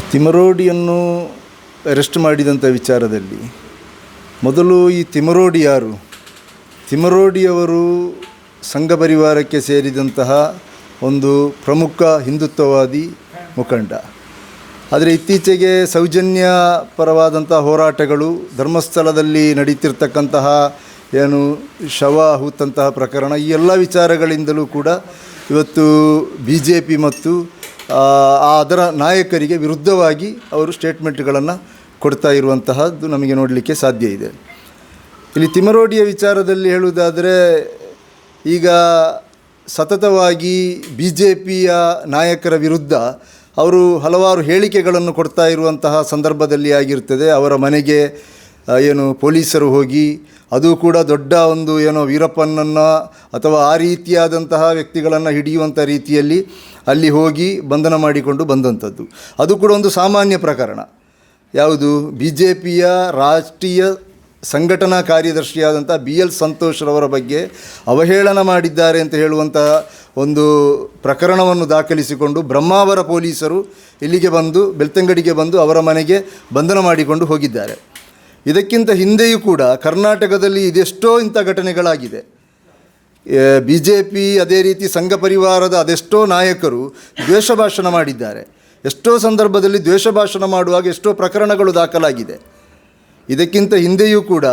ತಿಮರೋಡಿಯನ್ನು arrest ಮಾಡಿದಂಥ ವಿಚಾರದಲ್ಲಿ ಮೊದಲು ಈ ತಿಮರೋಡಿ ಯಾರು? ತಿಮರೋಡಿಯವರು ಸಂಘ ಪರಿವಾರಕ್ಕೆ ಸೇರಿದಂತಹ ಒಂದು ಪ್ರಮುಖ ಹಿಂದುತ್ವವಾದಿ ಮುಖಂಡ. ಆದರೆ ಇತ್ತೀಚೆಗೆ ಸೌಜನ್ಯ ಪರವಾದಂಥ ಹೋರಾಟಗಳು ಧರ್ಮಸ್ಥಳದಲ್ಲಿ ನಡೀತಿರ್ತಕ್ಕಂತಹ ಏನು ಶವ ಹೂತಂತಹ ಪ್ರಕರಣ ಈ ಎಲ್ಲ ವಿಚಾರಗಳಿಂದಲೂ ಕೂಡ ಇವತ್ತು ಬಿ ಜೆ ಪಿ ಮತ್ತು ಅದರ ನಾಯಕರಿಗೆ ವಿರುದ್ಧವಾಗಿ ಅವರು ಸ್ಟೇಟ್ಮೆಂಟ್ಗಳನ್ನು ಕೊಡ್ತಾ ಇರುವಂತಹದ್ದು ನಮಗೆ ನೋಡಲಿಕ್ಕೆ ಸಾಧ್ಯ ಇದೆ. ಇಲ್ಲಿ ತಿಮರೋಡಿಯ ವಿಚಾರದಲ್ಲಿ ಹೇಳುವುದಾದರೆ, ಈಗ ಸತತವಾಗಿ ಬಿ ಜೆ ಪಿಯ ನಾಯಕರ ವಿರುದ್ಧ ಅವರು ಹಲವಾರು ಹೇಳಿಕೆಗಳನ್ನು ಕೊಡ್ತಾ ಇರುವಂತಹ ಸಂದರ್ಭದಲ್ಲಿ ಆಗಿರ್ತದೆ. ಅವರ ಮನೆಗೆ ಏನು ಪೊಲೀಸರು ಹೋಗಿ ಅದು ಕೂಡ ದೊಡ್ಡ ಒಂದು ಏನೋ ವೀರಪ್ಪನನ್ನು ಅಥವಾ ಆ ರೀತಿಯಾದಂತಹ ವ್ಯಕ್ತಿಗಳನ್ನು ಹಿಡಿಯುವಂಥ ರೀತಿಯಲ್ಲಿ ಅಲ್ಲಿ ಹೋಗಿ ಬಂಧನ ಮಾಡಿಕೊಂಡು ಬಂದಂಥದ್ದು. ಅದು ಕೂಡ ಒಂದು ಸಾಮಾನ್ಯ ಪ್ರಕರಣ. ಯಾವುದು? ಬಿ ಜೆ ಪಿಯ ರಾಷ್ಟ್ರೀಯ ಸಂಘಟನಾ ಕಾರ್ಯದರ್ಶಿಯಾದಂಥ ಬಿ ಎಲ್ ಸಂತೋಷ್ರವರ ಬಗ್ಗೆ ಅವಹೇಳನ ಮಾಡಿದ್ದಾರೆ ಅಂತ ಹೇಳುವಂಥ ಒಂದು ಪ್ರಕರಣವನ್ನು ದಾಖಲಿಸಿಕೊಂಡು ಬ್ರಹ್ಮಾವರ ಪೊಲೀಸರು ಇಲ್ಲಿಗೆ ಬಂದು, ಬೆಳ್ತಂಗಡಿಗೆ ಬಂದು ಅವರ ಮನೆಗೆ ಬಂಧನ ಮಾಡಿಕೊಂಡು ಹೋಗಿದ್ದಾರೆ. ಇದಕ್ಕಿಂತ ಹಿಂದೆಯೂ ಕೂಡ ಕರ್ನಾಟಕದಲ್ಲಿ ಇದೆಷ್ಟೋ ಇಂಥ ಘಟನೆಗಳಾಗಿದೆ. ಬಿ ಜೆ ಪಿ ಅದೇ ರೀತಿ ಸಂಘ ಪರಿವಾರದ ಅದೆಷ್ಟೋ ನಾಯಕರು ದ್ವೇಷ ಭಾಷಣ ಮಾಡಿದ್ದಾರೆ. ಎಷ್ಟೋ ಸಂದರ್ಭದಲ್ಲಿ ದ್ವೇಷ ಭಾಷಣ ಮಾಡುವಾಗ ಎಷ್ಟೋ ಪ್ರಕರಣಗಳು ದಾಖಲಾಗಿದೆ. ಇದಕ್ಕಿಂತ ಹಿಂದೆಯೂ ಕೂಡ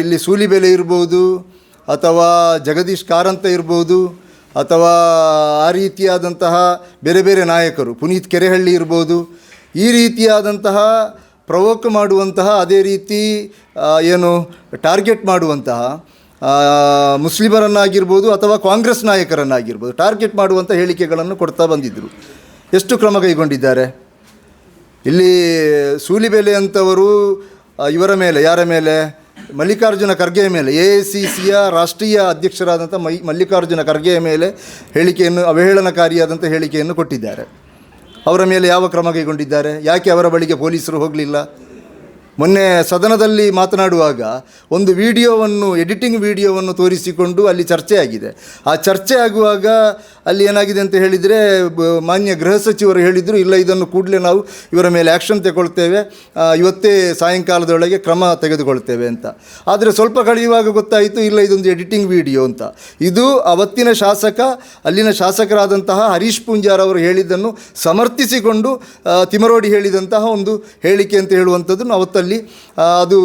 ಇಲ್ಲಿ ಸೂಲಿಬೆಲೆ ಇರ್ಬೋದು, ಅಥವಾ ಜಗದೀಶ್ ಕಾರಂತ ಇರ್ಬೋದು, ಅಥವಾ ಆ ರೀತಿಯಾದಂತಹ ಬೇರೆ ಬೇರೆ ನಾಯಕರು, ಪುನೀತ್ ಕೆರೆಹಳ್ಳಿ ಇರ್ಬೋದು, ಈ ರೀತಿಯಾದಂತಹ ಪ್ರವೋಕ್ ಮಾಡುವಂತಹ ಅದೇ ರೀತಿ ಏನು ಟಾರ್ಗೆಟ್ ಮಾಡುವಂತಹ ಮುಸ್ಲಿಮರನ್ನಾಗಿರ್ಬೋದು ಅಥವಾ ಕಾಂಗ್ರೆಸ್ ನಾಯಕರನ್ನಾಗಿರ್ಬೋದು ಟಾರ್ಗೆಟ್ ಮಾಡುವಂಥ ಹೇಳಿಕೆಗಳನ್ನು ಕೊಡ್ತಾ ಬಂದಿದ್ದರು ಎಷ್ಟು ಕ್ರಮ ಕೈಗೊಂಡಿದ್ದಾರೆ? ಇಲ್ಲಿ ಸೂಲಿಬೆಲೆ ಅಂತವರು ಇವರ ಮೇಲೆ, ಯಾರ ಮೇಲೆ? ಮಲ್ಲಿಕಾರ್ಜುನ ಖರ್ಗೆಯ ಮೇಲೆ, ಎ ಸಿ ಸಿಯ ರಾಷ್ಟ್ರೀಯ ಅಧ್ಯಕ್ಷರಾದಂಥ ಮೈ, ಮಲ್ಲಿಕಾರ್ಜುನ ಖರ್ಗೆಯ ಮೇಲೆ ಹೇಳಿಕೆಯನ್ನು ಅವಹೇಳನಕಾರಿಯಾದಂಥ ಹೇಳಿಕೆಯನ್ನು ಕೊಟ್ಟಿದ್ದಾರೆ. ಅವರ ಮೇಲೆ ಯಾವ ಕ್ರಮ ಕೈಗೊಂಡಿದ್ದಾರೆ? ಯಾಕೆ ಅವರ ಬಳಿಗೆ ಪೊಲೀಸರು ಹೋಗಲಿಲ್ಲ? ಮೊನ್ನೆ ಸದನದಲ್ಲಿ ಮಾತನಾಡುವಾಗ ಒಂದು ವಿಡಿಯೋವನ್ನು, ಎಡಿಟಿಂಗ್ ವಿಡಿಯೋವನ್ನು ತೋರಿಸಿಕೊಂಡು ಅಲ್ಲಿ ಚರ್ಚೆ ಆಗಿದೆ ಆ ಚರ್ಚೆ ಆಗುವಾಗ ಅಲ್ಲಿ ಏನಾಗಿದೆ ಅಂತ ಹೇಳಿದರೆ ಮಾನ್ಯ ಗೃಹ ಸಚಿವರು ಹೇಳಿದರು, ಇಲ್ಲ ಇದನ್ನು ಕೂಡಲೇ ನಾವು ಇವರ ಮೇಲೆ ಆ್ಯಕ್ಷನ್ ತಗೊಳ್ತೇವೆ ಇವತ್ತೇ ಸಾಯಂಕಾಲದೊಳಗೆ ಕ್ರಮ ತೆಗೆದುಕೊಳ್ತೇವೆ ಅಂತ. ಆದರೆ ಸ್ವಲ್ಪ ಕಳೆಯುವಾಗ ಗೊತ್ತಾಯಿತು, ಇಲ್ಲ ಇದೊಂದು ಎಡಿಟಿಂಗ್ ವಿಡಿಯೋ ಅಂತ. ಇದು ಅವತ್ತಿನ ಶಾಸಕ, ಅಲ್ಲಿನ ಶಾಸಕರಾದಂತಹ ಹರೀಶ್ ಪೂಂಜಾರ್ ಅವರು ಹೇಳಿದ್ದನ್ನು ಸಮರ್ಥಿಸಿಕೊಂಡು ತಿಮರೋಡಿ ಹೇಳಿದಂತಹ ಒಂದು ಹೇಳಿಕೆ ಅಂತ ಹೇಳುವಂಥದ್ದು ಅವತ್ತಲ್ಲಿ ಆ, ಅದು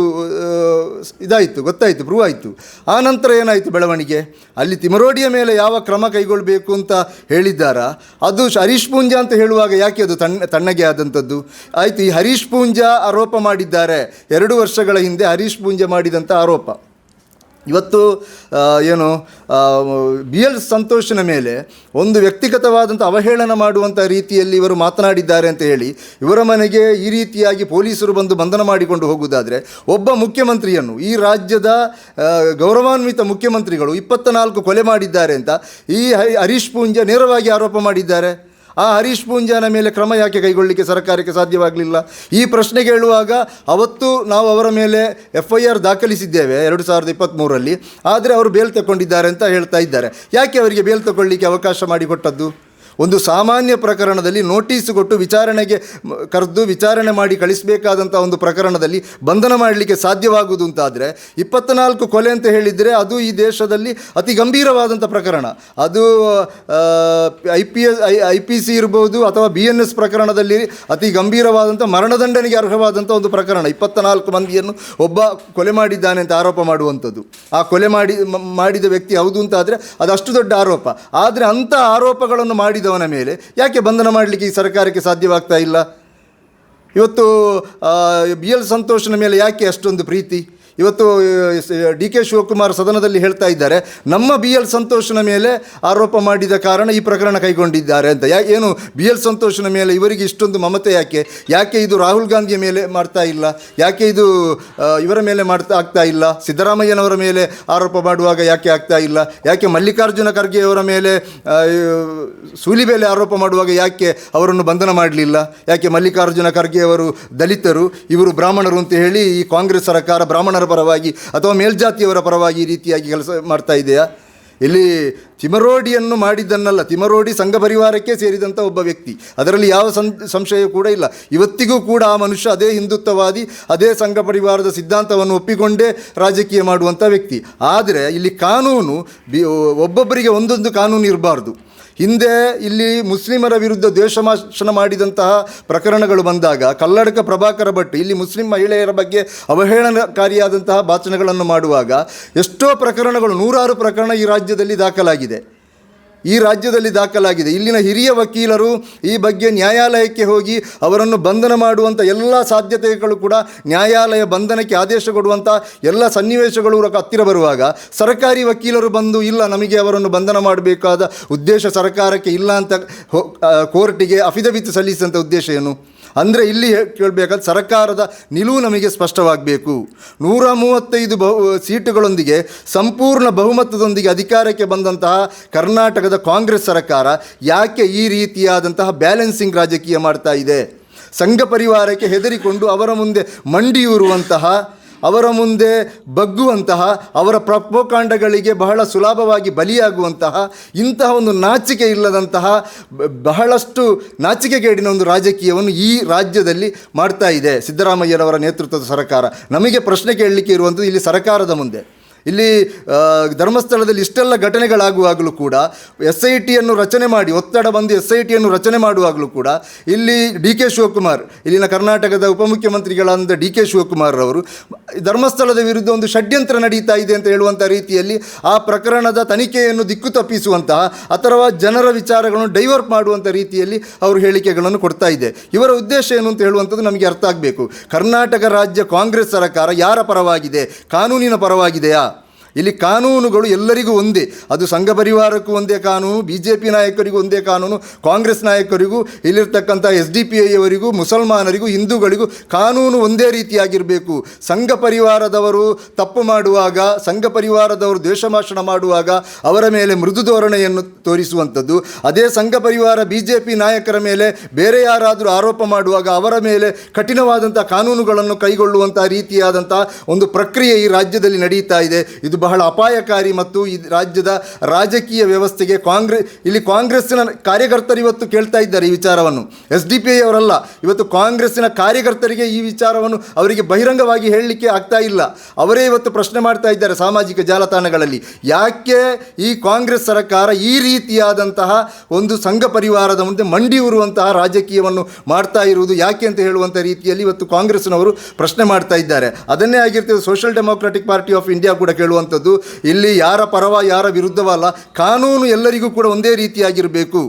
ಇದಾಯಿತು ಗೊತ್ತಾಯಿತು ಪ್ರೂವ್ ಆಯಿತು. ಆ ನಂತರ ಏನಾಯಿತು ಬೆಳವಣಿಗೆ? ಅಲ್ಲಿ ತಿಮರೋಡಿಯ ಮೇಲೆ ಯಾವ ಕ್ರಮ ಕೈಗೊಳ್ಳಬೇಕು ಅಂತ ಹೇಳಿದ್ದಾರಾ? ಅದು ಹರೀಶ್ ಪೂಂಜಾ ಅಂತ ಹೇಳುವಾಗ ಯಾಕೆ ಅದು ತಣ್ಣ ತಣ್ಣಗೆ ಆದಂಥದ್ದು? ಆಯಿತು ಈ ಹರೀಶ್ ಪೂಂಜಾ ಆರೋಪ ಮಾಡಿದ್ದಾರೆ. ಎರಡು ವರ್ಷಗಳ ಹಿಂದೆ ಹರೀಶ್ ಪೂಂಜಾ ಮಾಡಿದಂಥ ಆರೋಪ. ಇವತ್ತು ಏನು ಬಿ ಎಲ್ ಸಂತೋಷನ ಮೇಲೆ ಒಂದು ವ್ಯಕ್ತಿಗತವಾದಂಥ ಅವಹೇಳನ ಮಾಡುವಂಥ ರೀತಿಯಲ್ಲಿ ಇವರು ಮಾತನಾಡಿದ್ದಾರೆ ಅಂತ ಹೇಳಿ, ಇವರ ಮನೆಗೆ ಈ ರೀತಿಯಾಗಿ ಪೊಲೀಸರು ಬಂದು ಬಂಧನ ಮಾಡಿಕೊಂಡು ಹೋಗುವುದಾದರೆ, ಒಬ್ಬ ಮುಖ್ಯಮಂತ್ರಿಯನ್ನು ಈ ರಾಜ್ಯದ ಗೌರವಾನ್ವಿತ ಮುಖ್ಯಮಂತ್ರಿಗಳು ಇಪ್ಪತ್ತ ನಾಲ್ಕು ಕೊಲೆ ಮಾಡಿದ್ದಾರೆ ಅಂತ ಈ ಹರಿ- ಹರೀಶ್ ಪೂಂಜ ನೇರವಾಗಿ ಆರೋಪ ಮಾಡಿದ್ದಾರೆ. ಆ ಹರೀಶ್ ಪೂಂಜಾನ ಮೇಲೆ ಕ್ರಮ ಯಾಕೆ ಕೈಗೊಳ್ಳಲಿಕ್ಕೆ ಸರ್ಕಾರಕ್ಕೆ ಸಾಧ್ಯವಾಗಲಿಲ್ಲ? ಈ ಪ್ರಶ್ನೆ ಕೇಳುವಾಗ ಅವತ್ತು ನಾವು ಅವರ ಮೇಲೆ ಎಫ್ ಐ ಆರ್ ದಾಖಲಿಸಿದ್ದೇವೆ ಎರಡು ಸಾವಿರದ ಇಪ್ಪತ್ತ್ಮೂರಲ್ಲಿ ಆದರೆ ಅವರು ಬೇಲ್ ತಗೊಂಡಿದ್ದಾರೆ ಅಂತ ಹೇಳ್ತಾ ಇದ್ದಾರೆ. ಯಾಕೆ ಅವರಿಗೆ ಬೇಲ್ ತಗೊಳ್ಳಿಕ್ಕೆ ಅವಕಾಶ ಮಾಡಿಕೊಟ್ಟದ್ದು? ಒಂದು ಸಾಮಾನ್ಯ ಪ್ರಕರಣದಲ್ಲಿ ನೋಟಿಸ್ ಕೊಟ್ಟು ವಿಚಾರಣೆಗೆ ಕರೆದು ವಿಚಾರಣೆ ಮಾಡಿ ಕಳಿಸಬೇಕಾದಂಥ ಒಂದು ಪ್ರಕರಣದಲ್ಲಿ ಬಂಧನ ಮಾಡಲಿಕ್ಕೆ ಸಾಧ್ಯವಾಗುವುದು ಅಂತಾದರೆ ಇಪ್ಪತ್ತ್ನಾಲ್ಕು ಕೊಲೆ ಅಂತ ಹೇಳಿದರೆ ಅದು ಈ ದೇಶದಲ್ಲಿ ಅತಿ ಗಂಭೀರವಾದಂಥ ಪ್ರಕರಣ. ಅದು I P S, I P C ಇರ್ಬೋದು ಅಥವಾ ಬಿ ಎನ್ ಎಸ್ ಪ್ರಕರಣದಲ್ಲಿ ಅತಿ ಗಂಭೀರವಾದಂಥ ಮರಣದಂಡನೆಗೆ ಅರ್ಹವಾದಂಥ ಒಂದು ಪ್ರಕರಣ. ಇಪ್ಪತ್ತ ನಾಲ್ಕು ಮಂದಿಯನ್ನು ಒಬ್ಬ ಕೊಲೆ ಮಾಡಿದ್ದಾನೆ ಅಂತ ಆರೋಪ ಮಾಡುವಂಥದ್ದು. ಆ ಕೊಲೆ ಮಾಡಿ ಮಾಡಿದ ವ್ಯಕ್ತಿ ಹೌದು ಅಂತ ಆದರೆ ಅದು ಅಷ್ಟು ದೊಡ್ಡ ಆರೋಪ. ಆದರೆ ಅಂಥ ಆರೋಪಗಳನ್ನು ಮಾಡಿದವನ ಮೇಲೆ. ಯಾಕೆ ಬಂಧನ ಮಾಡಲಿಕ್ಕೆ ಈ ಸರ್ಕಾರಕ್ಕೆ ಸಾಧ್ಯವಾಗ್ತಾ ಇಲ್ಲ? ಇವತ್ತು ಬಿ ಎಲ್ ಸಂತೋಷನ ಮೇಲೆ ಯಾಕೆ ಅಷ್ಟೊಂದು ಪ್ರೀತಿ? ಇವತ್ತು ಡಿ ಕೆ ಶಿವಕುಮಾರ್ ಸದನದಲ್ಲಿ ಹೇಳ್ತಾ ಇದ್ದಾರೆ, ನಮ್ಮ ಬಿ ಎಲ್ ಸಂತೋಷನ ಮೇಲೆ ಆರೋಪ ಮಾಡಿದ ಕಾರಣ ಈ ಪ್ರಕರಣ ಕೈಗೊಂಡಿದ್ದಾರೆ ಅಂತ. ಯಾ, ಏನು, ಬಿ ಎಲ್ ಸಂತೋಷನ ಮೇಲೆ ಇವರಿಗೆ ಇಷ್ಟೊಂದು ಮಮತೆ ಯಾಕೆ? ಯಾಕೆ ಇದು ರಾಹುಲ್ ಗಾಂಧಿಯ ಮೇಲೆ ಮಾಡ್ತಾ ಇಲ್ಲ? ಯಾಕೆ ಇದು ಇವರ ಮೇಲೆ ಮಾಡ್ತಾ, ಆಗ್ತಾ ಇಲ್ಲ? ಸಿದ್ದರಾಮಯ್ಯನವರ ಮೇಲೆ ಆರೋಪ ಮಾಡುವಾಗ ಯಾಕೆ ಆಗ್ತಾ ಇಲ್ಲ? ಯಾಕೆ ಮಲ್ಲಿಕಾರ್ಜುನ ಖರ್ಗೆಯವರ ಮೇಲೆ ಸೂಲಿ ಮೇಲೆ ಆರೋಪ ಮಾಡುವಾಗ ಯಾಕೆ ಅವರನ್ನು ಬಂಧನ ಮಾಡಲಿಲ್ಲ? ಯಾಕೆ ಮಲ್ಲಿಕಾರ್ಜುನ ಖರ್ಗೆಯವರು ದಲಿತರು, ಇವರು ಬ್ರಾಹ್ಮಣರು ಅಂತ ಹೇಳಿ ಈ ಕಾಂಗ್ರೆಸ್ ಸರ್ಕಾರ ಬ್ರಾಹ್ಮಣರ ಪರವಾಗಿ ಅಥವಾ ಮೇಲ್ಜಾತಿಯವರ ಪರವಾಗಿ ಈ ರೀತಿಯಾಗಿ ಕೆಲಸ ಮಾಡ್ತಾ ಇದೆಯಾ? ಇಲ್ಲಿ ತಿಮರೋಡಿಯನ್ನು ಮಾಡಿದ್ದನ್ನಲ್ಲ, ತಿಮರೋಡಿ ಸಂಘ ಪರಿವಾರಕ್ಕೆ ಸೇರಿದಂಥ ಒಬ್ಬ ವ್ಯಕ್ತಿ. ಅದರಲ್ಲಿ ಯಾವ ಸಂಶಯ ಕೂಡ ಇಲ್ಲ. ಇವತ್ತಿಗೂ ಕೂಡ ಆ ಮನುಷ್ಯ ಅದೇ ಹಿಂದುತ್ವವಾದಿ, ಅದೇ ಸಂಘ ಪರಿವಾರದ ಸಿದ್ಧಾಂತವನ್ನು ಒಪ್ಪಿಕೊಂಡೇ ರಾಜಕೀಯ ಮಾಡುವಂಥ ವ್ಯಕ್ತಿ. ಆದರೆ ಇಲ್ಲಿ ಕಾನೂನು ಬಿ, ಒಬ್ಬೊಬ್ಬರಿಗೆ ಒಂದೊಂದು ಕಾನೂನು ಇರಬಾರ್ದು. ಹಿಂದೆ ಇಲ್ಲಿ ಮುಸ್ಲಿಮರ ವಿರುದ್ಧ ದ್ವೇಷಮಾಶನ ಮಾಡಿದಂತಹ ಪ್ರಕರಣಗಳು ಬಂದಾಗ, ಕಲ್ಲಡಕ ಪ್ರಭಾಕರ ಭಟ್ ಇಲ್ಲಿ ಮುಸ್ಲಿಂ ಮಹಿಳೆಯರ ಬಗ್ಗೆ ಅವಹೇಳನಕಾರಿಯಾದಂತಹ ಭಾಷಣಗಳನ್ನು ಮಾಡುವಾಗ ಎಷ್ಟೋ ಪ್ರಕರಣಗಳು, ನೂರಾರು ಪ್ರಕರಣ ಈ ರಾಜ್ಯದಲ್ಲಿ ದಾಖಲಾಗಿದೆ. ಈ ರಾಜ್ಯದಲ್ಲಿ ದಾಖಲಾಗಿದೆ. ಇಲ್ಲಿನ ಹಿರಿಯ ವಕೀಲರು ಈ ಬಗ್ಗೆ ನ್ಯಾಯಾಲಯಕ್ಕೆ ಹೋಗಿ ಅವರನ್ನು ಬಂಧನ ಮಾಡುವಂಥ ಎಲ್ಲ ಸಾಧ್ಯತೆಗಳು ಕೂಡ ನ್ಯಾಯಾಲಯ ಬಂಧನಕ್ಕೆ ಆದೇಶ ಕೊಡುವಂಥ ಎಲ್ಲ ಸನ್ನಿವೇಶಗಳು ಹತ್ತಿರ ಬರುವಾಗ ಸರ್ಕಾರಿ ವಕೀಲರು ಬಂದು, ಇಲ್ಲ, ನಮಗೆ ಅವರನ್ನು ಬಂಧನ ಮಾಡಬೇಕಾದ ಉದ್ದೇಶ ಸರ್ಕಾರಕ್ಕೆ ಇಲ್ಲ ಅಂತ ಕೋರ್ಟಿಗೆ ಅಫಿಡವಿತ್ ಸಲ್ಲಿಸಿದಂಥ ಉದ್ದೇಶ ಏನು? ಅಂದರೆ ಇಲ್ಲಿ ಕೇಳಬೇಕಾದ್ರೆ ಸರ್ಕಾರದ ನಿಲುವು ನಮಗೆ ಸ್ಪಷ್ಟವಾಗಬೇಕು. ನೂರ ಮೂವತ್ತೈದು ಬಹು ಸೀಟುಗಳೊಂದಿಗೆ ಸಂಪೂರ್ಣ ಬಹುಮತದೊಂದಿಗೆ ಅಧಿಕಾರಕ್ಕೆ ಬಂದಂತಹ ಕರ್ನಾಟಕದ ಕಾಂಗ್ರೆಸ್ ಸರ್ಕಾರ ಯಾಕೆ ಈ ರೀತಿಯಾದಂತಹ ಬ್ಯಾಲೆನ್ಸಿಂಗ್ ರಾಜಕೀಯ ಮಾಡ್ತಾ ಇದೆ? ಸಂಘ ಪರಿವಾರಕ್ಕೆ ಹೆದರಿಕೊಂಡು ಅವರ ಮುಂದೆ ಮಂಡಿಯೂರುವಂತಹ ಅವರ ಮುಂದೆ ಬಗ್ಗುವಂತಹ, ಅವರ ಪ್ರಪೋಕಾಂಡಗಳಿಗೆ ಬಹಳ ಸುಲಭವಾಗಿ ಬಲಿಯಾಗುವಂತಹ, ಇಂತಹ ಒಂದು ನಾಚಿಕೆ ಇಲ್ಲದಂತಹ ಬಹಳಷ್ಟು ನಾಚಿಕೆಗೇಡಿನ ಒಂದು ರಾಜಕೀಯವನ್ನು ಈ ರಾಜ್ಯದಲ್ಲಿ ಮಾಡ್ತಾ ಇದೆ ಸಿದ್ದರಾಮಯ್ಯರವರ ನೇತೃತ್ವದ ಸರ್ಕಾರ. ನಮಗೆ ಪ್ರಶ್ನೆ ಕೇಳಲಿಕ್ಕೆ ಇರುವಂಥದ್ದು ಇಲ್ಲಿ ಸರ್ಕಾರದ ಮುಂದೆ. ಇಲ್ಲಿ ಧರ್ಮಸ್ಥಳದಲ್ಲಿ ಇಷ್ಟೆಲ್ಲ ಘಟನೆಗಳಾಗುವಾಗಲೂ ಕೂಡ ಎಸ್ ಐ ಟಿಯನ್ನು ರಚನೆ ಮಾಡಿ, ಒತ್ತಡ ಬಂದು ಎಸ್ ಐ ಟಿಯನ್ನು ರಚನೆ ಮಾಡುವಾಗಲೂ ಕೂಡ ಇಲ್ಲಿ ಡಿ ಕೆ ಶಿವಕುಮಾರ್, ಇಲ್ಲಿನ ಕರ್ನಾಟಕದ ಉಪಮುಖ್ಯಮಂತ್ರಿಗಳಾದ ಡಿ ಕೆ ಶಿವಕುಮಾರ್ ಅವರು ಧರ್ಮಸ್ಥಳದ ವಿರುದ್ಧ ಒಂದು ಷಡ್ಯಂತ್ರ ನಡೀತಾ ಇದೆ ಅಂತ ಹೇಳುವಂಥ ರೀತಿಯಲ್ಲಿ ಆ ಪ್ರಕರಣದ ತನಿಖೆಯನ್ನು ದಿಕ್ಕು ತಪ್ಪಿಸುವಂತಹ ಅಥವಾ ಜನರ ವಿಚಾರಗಳನ್ನು ಡೈವರ್ಟ್ ಮಾಡುವಂಥ ರೀತಿಯಲ್ಲಿ ಅವರು ಹೇಳಿಕೆಗಳನ್ನು ಕೊಡ್ತಾ ಇದೆ. ಇವರ ಉದ್ದೇಶ ಏನು ಅಂತ ಹೇಳುವಂಥದ್ದು ನಮಗೆ ಅರ್ಥ ಆಗಬೇಕು. ಕರ್ನಾಟಕ ರಾಜ್ಯ ಕಾಂಗ್ರೆಸ್ ಸರ್ಕಾರ ಯಾರ ಪರವಾಗಿದೆ? ಕಾನೂನಿನ ಪರವಾಗಿದೆಯಾ? ಇಲ್ಲಿ ಕಾನೂನುಗಳು ಎಲ್ಲರಿಗೂ ಒಂದೇ. ಅದು ಸಂಘ ಪರಿವಾರಕ್ಕೂ ಒಂದೇ ಕಾನೂನು ಬಿ ಜೆ ಪಿ ನಾಯಕರಿಗೂ ಒಂದೇ ಕಾನೂನು, ಕಾಂಗ್ರೆಸ್ ನಾಯಕರಿಗೂ, ಇಲ್ಲಿರ್ತಕ್ಕಂಥ ಎಸ್ ಡಿ ಪಿ ಐಯವರಿಗೂ, ಮುಸಲ್ಮಾನರಿಗೂ, ಹಿಂದೂಗಳಿಗೂ ಕಾನೂನು ಒಂದೇ ರೀತಿಯಾಗಿರಬೇಕು. ಸಂಘ ಪರಿವಾರದವರು ತಪ್ಪು ಮಾಡುವಾಗ, ಸಂಘ ಪರಿವಾರದವರು ದ್ವೇಷಮಾಷಣ ಮಾಡುವಾಗ ಅವರ ಮೇಲೆ ಮೃದು ಧೋರಣೆಯನ್ನು ತೋರಿಸುವಂಥದ್ದು. ಅದೇ ಸಂಘ ಪರಿವಾರ ಬಿ ಜೆ ಪಿ ನಾಯಕರ ಮೇಲೆ ಬೇರೆ ಯಾರಾದರೂ ಆರೋಪ ಮಾಡುವಾಗ ಅವರ ಮೇಲೆ ಕಠಿಣವಾದಂಥ ಕಾನೂನುಗಳನ್ನು ಕೈಗೊಳ್ಳುವಂಥ ರೀತಿಯಾದಂಥ ಒಂದು ಪ್ರಕ್ರಿಯೆ ಈ ರಾಜ್ಯದಲ್ಲಿ ನಡೀತಾ ಇದೆ. ಇದು ಬಹಳ ಅಪಾಯಕಾರಿ ಮತ್ತು ಈ ರಾಜ್ಯದ ರಾಜಕೀಯ ವ್ಯವಸ್ಥೆಗೆ ಕಾಂಗ್ರೆಸ್ ಇಲ್ಲಿ ಕಾಂಗ್ರೆಸ್ಸಿನ ಕಾರ್ಯಕರ್ತರು ಇವತ್ತು ಕೇಳ್ತಾ ಇದ್ದಾರೆ ಈ ವಿಚಾರವನ್ನು. ಎಸ್ ಡಿ ಪಿ ಅವರಲ್ಲ, ಇವತ್ತು ಕಾಂಗ್ರೆಸ್ಸಿನ ಕಾರ್ಯಕರ್ತರಿಗೆ ಈ ವಿಚಾರವನ್ನು ಅವರಿಗೆ ಬಹಿರಂಗವಾಗಿ ಹೇಳಲಿಕ್ಕೆ ಆಗ್ತಾ ಇಲ್ಲ. ಅವರೇ ಇವತ್ತು ಪ್ರಶ್ನೆ ಮಾಡ್ತಾ ಇದ್ದಾರೆ ಸಾಮಾಜಿಕ ಜಾಲತಾಣಗಳಲ್ಲಿ. ಯಾಕೆ ಈ ಕಾಂಗ್ರೆಸ್ ಸರ್ಕಾರ ಈ ರೀತಿಯಾದಂತಹ ಒಂದು ಸಂಘ ಪರಿವಾರದ ಮುಂದೆ ಮಂಡಿ ಉರುವಂತಹ ರಾಜಕೀಯವನ್ನು ಮಾಡ್ತಾ ಇರುವುದು ಯಾಕೆ ಅಂತ ಹೇಳುವಂಥ ರೀತಿಯಲ್ಲಿ ಇವತ್ತು ಕಾಂಗ್ರೆಸ್ನವರು ಪ್ರಶ್ನೆ ಮಾಡ್ತಾ ಇದ್ದಾರೆ. ಅದನ್ನೇ ಆಗಿರ್ತದೆ, social democratic party of India ಕೂಡ ಕೇಳುವಂಥದ್ದು ಇಲ್ಲಿ ಯಾರ ಪರವ ಯಾರ ವಿರುದ್ಧವಲ್ಲ ಕಾನೂನು ಎಲ್ಲರಿಗೂ ಕೂಡ ಒಂದೇ ರೀತಿಯಾಗಿರಬೇಕು.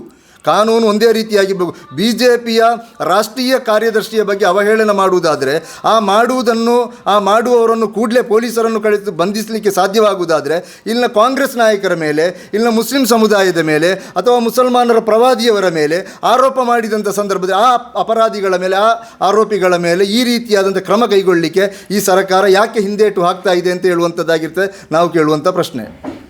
ಕಾನೂನು ಒಂದೇ ರೀತಿಯಾಗಿ ಬಿ ಜೆ ಪಿಯ ರಾಷ್ಟ್ರೀಯ ಕಾರ್ಯದರ್ಶಿಯ ಬಗ್ಗೆ ಅವಹೇಳನ ಮಾಡುವುದಾದರೆ, ಆ ಮಾಡುವುದನ್ನು, ಆ ಮಾಡುವವರನ್ನು ಕೂಡಲೇ ಪೊಲೀಸರನ್ನು ಕಳೆದು ಬಂಧಿಸಲಿಕ್ಕೆ ಸಾಧ್ಯವಾಗುವುದಾದರೆ, ಇಲ್ಲಿನ ಕಾಂಗ್ರೆಸ್ ನಾಯಕರ ಮೇಲೆ, ಇಲ್ಲಿನ ಮುಸ್ಲಿಂ ಸಮುದಾಯದ ಮೇಲೆ, ಅಥವಾ ಮುಸಲ್ಮಾನರ ಪ್ರವಾದಿಯವರ ಮೇಲೆ ಆರೋಪ ಮಾಡಿದಂಥ ಸಂದರ್ಭದಲ್ಲಿ ಆ ಅಪರಾಧಿಗಳ ಮೇಲೆ, ಆ ಆರೋಪಿಗಳ ಮೇಲೆ ಈ ರೀತಿಯಾದಂಥ ಕ್ರಮ ಕೈಗೊಳ್ಳಲಿಕ್ಕೆ ಈ ಸರ್ಕಾರ ಯಾಕೆ ಹಿಂದೇಟು ಹಾಕ್ತಾ ಇದೆ ಅಂತ ಹೇಳುವಂಥದ್ದಾಗಿರ್ತದೆ ನಾವು ಕೇಳುವಂಥ ಪ್ರಶ್ನೆ.